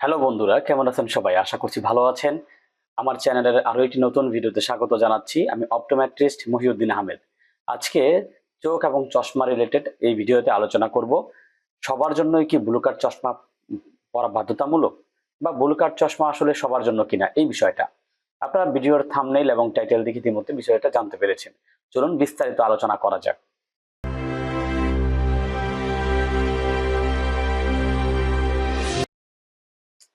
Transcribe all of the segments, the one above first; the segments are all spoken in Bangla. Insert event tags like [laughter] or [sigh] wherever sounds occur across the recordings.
হ্যালো বন্ধুরা, কেমন আছেন সবাই? আশা করছি ভালো আছেন। আমার চ্যানেলের আরও একটি নতুন ভিডিওতে স্বাগত জানাচ্ছি। আমি অপটোমেট্রিস্ট মহিউদ্দিন আহমেদ। আজকে চোখ এবং চশমা রিলেটেড এই ভিডিওতে আলোচনা করব। সবার জন্যই কি ব্লু চশমা পরা বাধ্যতামূলক? বা ব্লু চশমা আসলে সবার জন্য কিনা? এই বিষয়টা। আপনারা ভিডিওর থামনেইল এবং টাইটেল দেখে ইতিমধ্যে বিষয়টা জানতে পেরেছেন। চলুন বিস্তারিত আলোচনা করা যাক।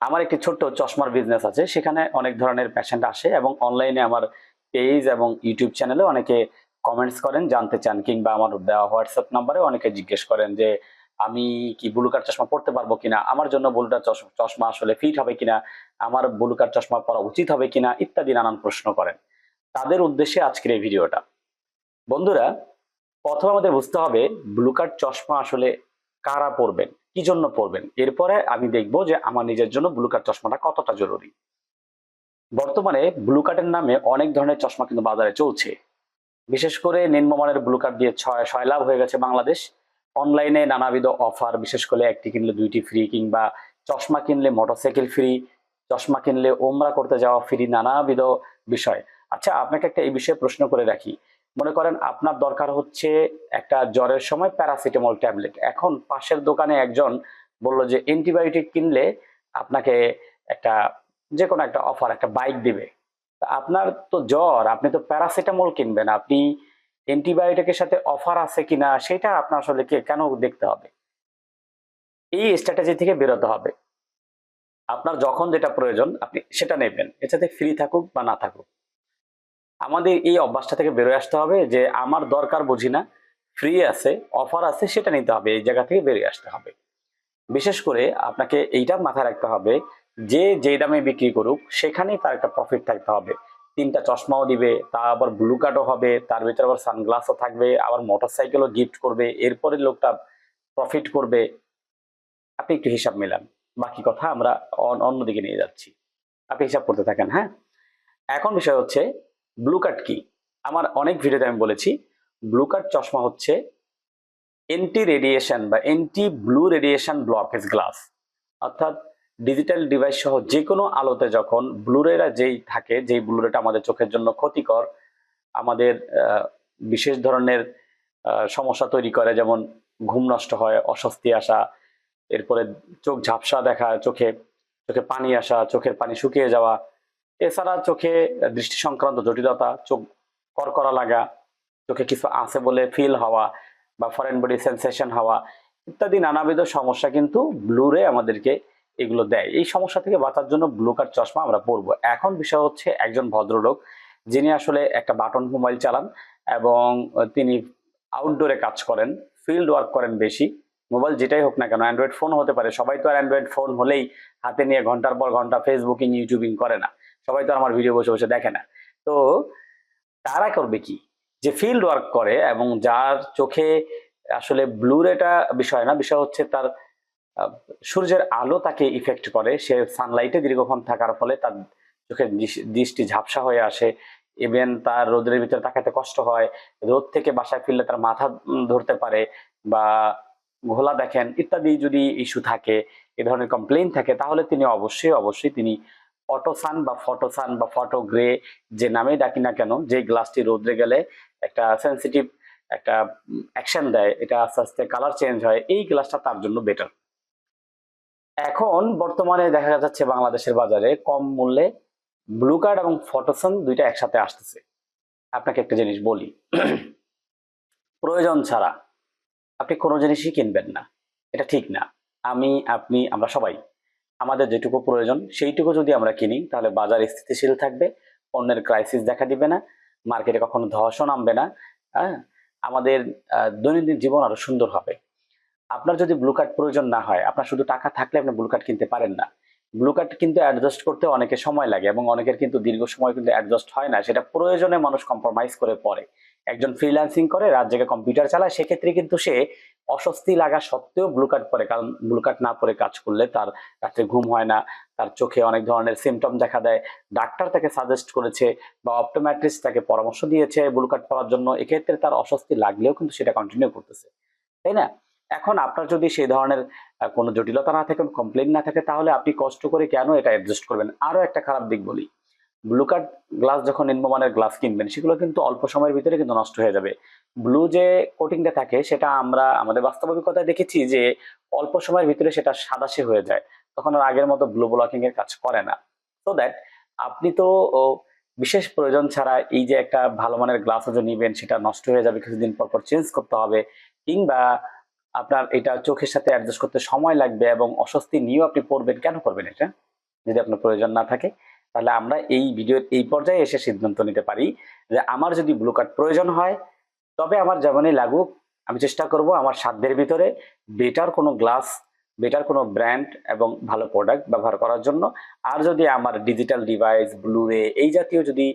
আমার একটি ছোট্ট চশমার বিজনেস আছে। সেখানে অনেক ধরনের প্যাশেন্ট আসে এবং অনলাইনে আমার পেজ এবং ইউটিউব চ্যানেলে অনেকে কমেন্টস করেন, জানতে চান কিংবা আমার দেওয়া হোয়াটসঅ্যাপ নাম্বারে অনেকে জিজ্ঞেস করেন যে, আমি কি ব্লু কার্ড চশমা পড়তে পারব কিনা? আমার জন্য ব্লু কার্ড চশ- চশমা আসলে ফিট হবে কিনা? আমার ব্লু কার্ড চশমা পরা উচিত হবে কিনা? ইত্যাদি নানান প্রশ্ন করেন। তাদের উদ্দেশ্যে আজকের এই ভিডিওটা। বন্ধুরা, প্রথমে আমাদের বুঝতে হবে ব্লু কার্ড চশমা আসলে কারা পরবেন। কি জন্য পরবেন এরপরে আমি দেখব যে আমার নিজের জন্য ব্লু কার্ড চশমাটা কতটা জরুরি। বর্তমানে ব্লু কার্ডের নামে অনেক ধরনের চশমা কিন্তু বাজারে চলছে। বিশেষ করে নিম্নমানের ব্লু কার্ড দিয়ে ছয় ছয় লাভ হয়ে গেছে বাংলাদেশ। অনলাইনে নানাবিধ অফার, বিশেষ করে একটি কিনলে দুইটি ফ্রি কিংবা চশমা কিনলে মোটরসাইকেল ফ্রি, চশমা কিনলে ওমরা করতে যাওয়া ফ্রি নানাবিধ বিষয়। আচ্ছা আপনাকে একটা এই বিষয়ে প্রশ্ন করে রাখি। মনে করেন আপনার দরকার হচ্ছে একটা জ্বরের সময় প্যারাসিটামল ট্যাবলেট এখন পাশের দোকানে একজন বলল যে অ্যান্টিবায়োটিক কিনলে আপনাকে একটা যে কোনো একটা অফার একটা বাইক দিবে। আপনার তো জ্বর, আপনি তো প্যারাসিটামল কিনবেন, আপনি অ্যান্টিবায়োটিকের সাথে অফার আছে কিনা সেটা আপনার আসলে কে কেন দেখতে হবে? এই স্ট্র্যাটেজি থেকে বেরোতে হবে। আপনার যখন যেটা প্রয়োজন, আপনি সেটা নেবেন। এটাতে ফ্রি থাকুক বা না থাকুক। আমাদের এই অভ্যাসটা থেকে বেরোয় আসতে হবে যে আমার দরকার বুঝি না ফ্রি আছে অফার আছে, সেটা নিতে হবে, এই জায়গা থেকে বেরিয়ে আসতে হবে। বিশেষ করে আপনাকে এইটা মাথায় রাখতে হবে যে যে দামে বিক্রি করুক, সেখানেই তার একটা প্রফিট থাকতে হবে। তিনটা চশমাও দিবে তা আবার ব্লু কার্ডও হবে, তার ভিতরে আবার সানগ্লাসও থাকবে, আবার মোটরসাইকেলও গিফট করবে, এরপরে লোকটা প্রফিট করবে। আপনি একটু হিসাব মিলান, বাকি কথা আমরা অন- অন্যদিকে নিয়ে যাচ্ছি। আপনি হিসাব করতে থাকেন হ্যাঁ? এখন বিষয় হচ্ছে ব্লু কার্ড কি? আমার অনেক ভিডিওতে আমি বলেছি ব্লু কার্ড চশমা হচ্ছে এন্টি রেডিয়েশন বা anti blue radiation blockage glass অর্থাৎ ডিজিটাল ডিভাইস সহ যে কোনো আলোতে যখন ব্লুরেরা যেই থাকে, যেই ব্লুরেটা আমাদের চোখের জন্য ক্ষতিকর, আমাদের বিশেষ ধরনের সমস্যা তৈরি করে, যেমন ঘুম নষ্ট হয়, অস্বস্তি আসা, এরপরে চোখ ঝাপসা দেখা, চোখে চোখে পানি আসা, চোখের পানি শুকিয়ে যাওয়া এছাড়া চোখে দৃষ্টি সংক্রান্ত জটিলতা, চোখ করকরা লাগা, চোখে কিছু আছে বলে ফিল হওয়া বা ফরেন বডি সেন্সেশন হওয়া ইত্যাদি নানাবিধ সমস্যা কিন্তু ব্লুরে আমাদেরকে এগুলো দেয়। এই সমস্যা থেকে বাঁচার জন্য ব্লু কার্ড চশমা আমরা পরবো। এখন বিষয় হচ্ছে একজন ভদ্রলোক যিনি আসলে একটা বাটন মোবাইল চালান এবং তিনি আউটডোরে কাজ করেন ফিল্ড ওয়ার্ক করেন বেশি। মোবাইল যেটাই হোক না কেন অ্যান্ড্রয়েড ফোন হতে পারে। সবাই তো আর অ্যান্ড্রয়েড ফোন হলেই হাতে নিয়ে ঘণ্টার পর ঘণ্টা ফেসবুকিং ইউটিউবিং করে না। সবাই তো আমার ভিডিও বসে বসে দেখে না। তো তারা করবে কি? যে ফিল্ড ওয়ার্ক করে এবং যার চোখে আসলে ব্লুর এটা বিষয় না, বিষয় হচ্ছে তার সূর্যের আলো তাকে ইফেক্ট করে। সে সানলাইটে দীর্ঘক্ষণ থাকার ফলে তার চোখের দৃষ্টি ঝাপসা হয়ে আসে। ইভেন তার রোদের ভিতরে তাকাতে কষ্ট হয়। রোদ থেকে বাসায় ফিরলে তার মাথা ধরতে পারে বা ঘোলা দেখেন ইত্যাদি যদি ইস্যু থাকে, এ ধরনের কমপ্লেন থাকে, তাহলে তিনি অবশ্যই অবশ্যই তিনি অটোসান বা ফটোসান বা ফটো গ্রে যে নামেই ডাকি না কেন যে গ্লাসটি রোদ্রে গেলে একটা সেন্সিটিভ একটা অ্যাকশন দেয়, এটা আস্তে আস্তে কালার চেঞ্জ হয়, এই গ্লাসটা তার জন্য বেটার এখন বর্তমানে দেখা যাচ্ছে বাংলাদেশের বাজারে কম মূল্যে ব্লু কার্ড এবং ফটোসান দুইটা একসাথে আসতেছে। আপনাকে একটা জিনিস বলি, [clears throat] প্রয়োজন ছাড়া আপনি কোনো জিনিসই কিনবেন না, এটা ঠিক না। আমি, আপনি, আমরা সবাই আমাদের যেটুকু প্রয়োজন, সেইটুকু যদি আমরা কিনি, তাহলে বাজার স্থিতিশীল থাকবে অন্যের ক্রাইসিস দেখা দিবে না মার্কেটে কখনো ধসও নামবে না হ্যাঁ? আমাদের দৈনন্দিন জীবন আরও সুন্দর হবে। আপনার যদি ব্লু কার্ড প্রয়োজন না হয়, আপনার শুধু টাকা থাকলে আপনি ব্লু কার্ড কিনতে পারেন না। ব্লু কার্ড কিন্তু অ্যাডজাস্ট করতে অনেকের সময় লাগে এবং অনেকের কিন্তু দীর্ঘ সময় কিন্তু অ্যাডজাস্ট হয় না, সেটা প্রয়োজনে মানুষ কম্প্রোমাইজ করে পড়ে। একজন ফ্রিল্যান্সিং করে, রাত জেগে কম্পিউটার চালায়, সেক্ষেত্রে কিন্তু সে অস্বস্তি লাগা সত্ত্বেও ব্লু কার্ড পরে, কারণ ব্লু কার্ড না পরে কাজ করলে তার রাত্রে ঘুম হয় না, তার চোখে অনেক ধরনের সিমটম দেখা দেয়। ডাক্তার তাকে সাজেস্ট করেছে বা অপটোম্যাট্রিস্ট তাকে পরামর্শ দিয়েছে ব্লু কার্ড পরার জন্য, এক্ষেত্রে তার অস্বস্তি লাগলেও কিন্তু সেটা কন্টিনিউ করতেছে। তাই না? এখন আপনার যদি সেই ধরনের কোনো জটিলতা না থাকে কমপ্লেন না থাকে, তাহলে আপনি কষ্ট করে কেন এটা অ্যাডজাস্ট করবেন? আরও একটা খারাপ দিক বলি। ব্লু কার্ড গ্লাস যখন নিম্নমানের গ্লাস কিনবেন, সেগুলো কিন্তু অল্প সময়ের ভিতরে কিন্তু নষ্ট হয়ে যাবে। ব্লু যে কোটিংটা থাকে, সেটা আমরা, আমাদের বাস্তবিকতায় দেখেছি যে অল্প সময়ের ভিতরে সেটা সাদাশে হয়ে যায়। তখন আর আগের মতো ব্লু ব্লকিং এর কাজ করে না। সো দ্যাট আপনি তো বিশেষ প্রয়োজন ছাড়া এই যে একটা ভালো মানের গ্লাস যে নিবেন, সেটা নষ্ট হয়ে যাবে, কিছুদিন পর পর চেঞ্জ করতে হবে। কিংবা আপনার এটা চোখের সাথে অ্যাডজাস্ট করতে সময় লাগবে এবং অস্বস্তি নিয়েও আপনি পড়বেন। কেন করবেন এটা? যদি আপনার প্রয়োজন না থাকে। তাহলে আমরা এই ভিডিওর এই পর্যায়ে এসে সিদ্ধান্ত নিতে পারি যে আমার যদি ব্লু কার্ড প্রয়োজন হয়, তবে আমার যেমনই লাগুক, আমি চেষ্টা করব আমার সাধ্যের ভিতরে বেটার কোনো গ্লাস বেটার কোনো ব্র্যান্ড এবং ভালো প্রোডাক্ট ব্যবহার করার জন্য। আর যদি আমার ডিজিটাল ডিভাইস ব্লুরে এই জাতীয় যদি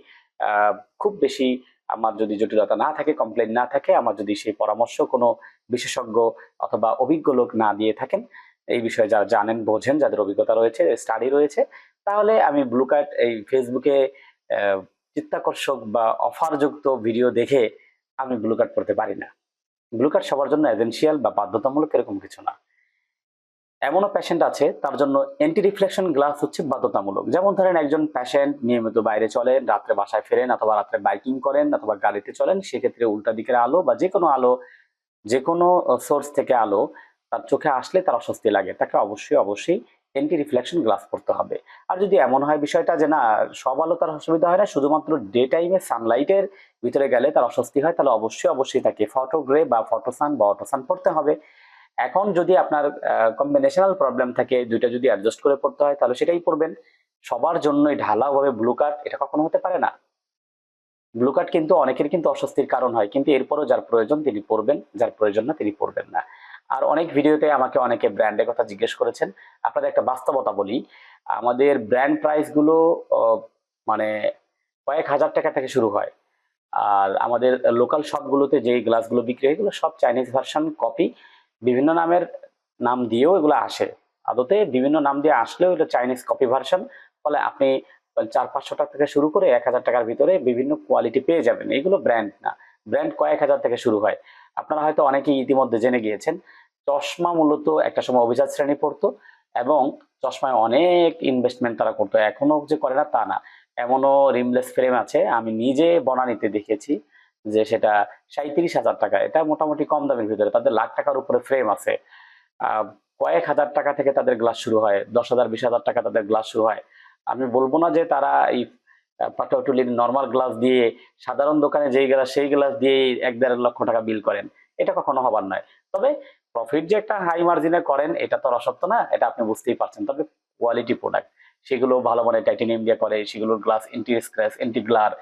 খুব বেশি আমার যদি জটিলতা না থাকে কমপ্লেন না থাকে, আমার যদি সেই পরামর্শ কোনো বিশেষজ্ঞ অথবা অভিজ্ঞ লোক না দিয়ে থাকেন এই বিষয়ে যারা জানেন, বোঝেন, যাদের অভিজ্ঞতা রয়েছে স্টাডি রয়েছে, তাহলে আমি ব্লু কার্ড এই ফেসবুকে চিত্তাকর্ষক বা অফারযুক্ত ভিডিও দেখে আমি ব্লু কার্ড পড়তে পারি না। ব্লু কার্ড সবার জন্য এজেন্সিয়াল বা বাধ্যতামূলক এরকম কিছু না। এমনও প্যাশেন্ট আছে, তার জন্য অ্যান্টি রিফ্লেকশন গ্লাস হচ্ছে বাধ্যতামূলক। যেমন ধরেন একজন প্যাশেন্ট নিয়মিত বাইরে চলেন, রাত্রে বাসায় ফেরেন অথবা রাত্রে বাইকিং করেন অথবা গাড়িতে চলেন, সেক্ষেত্রে উল্টা দিকের আলো বা যে কোনো আলো যে কোনো সোর্স থেকে আলো তার চোখে আসলে তার অস্বস্তি লাগে। তাকে অবশ্যই অবশ্যই অ্যান্টি রিফ্লেকশন গ্লাস পরতে হবে। আর যদি এমন হয় বিষয়টা যে না, সব আলো তার অসুবিধা হয় না, শুধুমাত্র ডে টাইমে সানলাইটের ভিতরে গেলে তার অস্বস্তি হয়, তাহলে অবশ্যই অবশ্যই তাকে ফটোগ্রে বা ফটোসান বা অটোসান পড়তে হবে। এখন যদি আপনার কম্বিনেশনাল প্রবলেম থাকে, দুইটা যদি অ্যাডজাস্ট করে পড়তে হয়, তাহলে সেটাই পড়বেন। সবার জন্যই ঢালাওভাবে ব্লু কার্ড এটা কখনো হতে পারে না। ব্লু কার্ড কিন্তু অনেকের কিন্তু অস্বস্তির কারণ হয়, কিন্তু এরপরও যার প্রয়োজন তিনি পড়বেন, যার প্রয়োজন না তিনি পড়বেন না। আর অনেক ভিডিওতে আমাকে অনেকে ব্র্যান্ডের কথা জিজ্ঞেস করেছেন। আপনাদের একটা বাস্তবতা বলি। আমাদের ব্র্যান্ড প্রাইসগুলো মানে কয়েক হাজার টাকা থেকে শুরু হয়। আর আমাদের লোকাল শপগুলোতে যেই গ্লাসগুলো বিক্রি হয়, এগুলো সব চাইনিজ ভার্সন কপি বিভিন্ন নামের নাম দিয়েও এগুলো আসে। আদতে বিভিন্ন নাম দিয়ে আসলেও এটা চাইনিজ কপি ভার্সন ফলে আপনি চার পাঁচশো টাকা থেকে শুরু করে এক হাজার টাকার ভিতরে বিভিন্ন কোয়ালিটি পেয়ে যাবেন। এগুলো ব্র্যান্ড না। ব্র্যান্ড কয়েক হাজার থেকে শুরু হয়। আপনারা হয়তো অনেকেই ইতিমধ্যে জেনে গিয়েছেন, চশমা মূলত একটা সময় অভিজাত শ্রেণি পড়তো এবং চশমায় অনেক ইনভেস্টমেন্ট তারা করতো। এখনও যে করে না, তা না। এমনও রিমলেস ফ্রেম আছে, আমি নিজে বনানীতে দেখেছি যে সেটা সাঁত্রিশ হাজার টাকা। এটা মোটামুটি কম দামের ভিতরে, তাদের লাখ টাকার উপরে ফ্রেম আছে। কয়েক হাজার টাকা থেকে তাদের গ্লাস শুরু হয়, দশ হাজার, বিশ হাজার টাকা তাদের গ্লাস শুরু হয়। আমি বলব না যে তারা এই পাটোটুলির নর্মাল গ্লাস দিয়ে, সাধারণ দোকানে যেই গ্লাস সেই গ্লাস দিয়ে এক দেড় লক্ষ টাকা বিল করেন। এটা কখনো হবার নয়। তবে প্রফিট যে একটা হাই মার্জিনে করেন, এটা তো অসত্য না, এটা আপনি বুঝতেই পারছেন। তবে কোয়ালিটি প্রোডাক্ট সেগুলো ভালো মানের টাইটেনিয়াম দিয়ে করে সেগুলোর glass anti scratch anti glare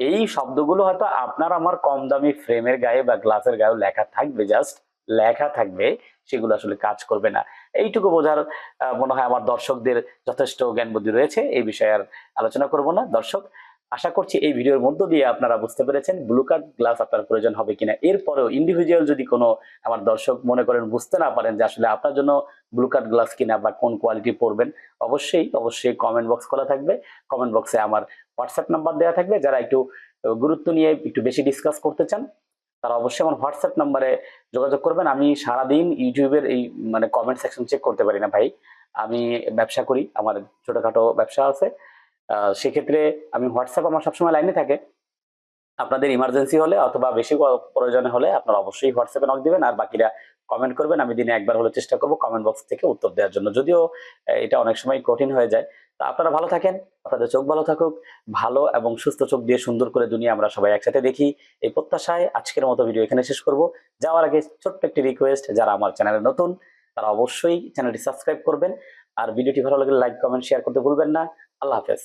এই শব্দগুলো হয়তো আপনার আমার কম দামি ফ্রেমের গায়ে বা গ্লাসের গায়ে লেখা থাকবে জাস্ট লেখা থাকবে, সেগুলো আসলে কাজ করবে না। এইটুকু বোঝার মনে হয় আমার দর্শকদের যথেষ্ট জ্ঞান বুদ্ধি রয়েছে, এই বিষয়ে আর আলোচনা করব না। দর্শক, আশা করছি এই ভিডিওর মধ্য দিয়ে আপনারা বুঝতে পেরেছেন ব্লু কার্ড গ্লাস আপনার প্রয়োজন হবে কিনা। এরপরেও ইন্ডিভিজুয়াল যদি কোনো আমার দর্শক মনে করেন বুঝতে না পারেন যে আসলে আপনার জন্য ব্লু কার্ড গ্লাস কিনা বা কোন কোয়ালিটি পড়বেন অবশ্যই অবশ্যই কমেন্ট বক্স খোলা থাকবে। কমেন্ট বক্সে আমার হোয়াটসঅ্যাপ নাম্বার দেওয়া থাকবে। যারা একটু গুরুত্ব নিয়ে একটু বেশি ডিসকাস করতে চান তারা অবশ্যই আমার হোয়াটসঅ্যাপ নাম্বারে যোগাযোগ করবেন। আমি সারাদিন ইউটিউবের এই মানে কমেন্ট সেকশন চেক করতে পারি না ভাই। আমি ব্যবসা করি, আমার ছোটখাটো ব্যবসা আছে। সেক্ষেত্রে আমি হোয়াটসঅ্যাপ আমার সবসময় লাইনে থাকে। আপনাদের ইমার্জেন্সি হলে অথবা বেশি প্রয়োজনে হলে আপনারা অবশ্যই হোয়াটসঅ্যাপে নক দিবেন আর বাকিরা কমেন্ট করবেন। আমি দিনে একবার হলে চেষ্টা করব কমেন্ট বক্স থেকে উত্তর দেওয়ার জন্য। যদিও এটা অনেক সময় কঠিন হয়ে যায়। তো আপনারা ভালো থাকেন, আপনাদের চোখ ভালো থাকুক, ভালো এবং সুস্থ চোখ দিয়ে সুন্দর করে দুনিয়া আমরা সবাই একসাথে দেখি। এই প্রত্যাশায় আজকের মতো ভিডিও এখানে শেষ করব। যাওয়ার আগে ছোট্ট একটি রিকোয়েস্ট যারা আমার চ্যানেলে নতুন, তারা অবশ্যই চ্যানেলটি সাবস্ক্রাইব করবেন। আর ভিডিওটি ভালো লাগলে লাইক কমেন্ট শেয়ার করতে ভুলবেন না। আল্লাহ হাফেজ।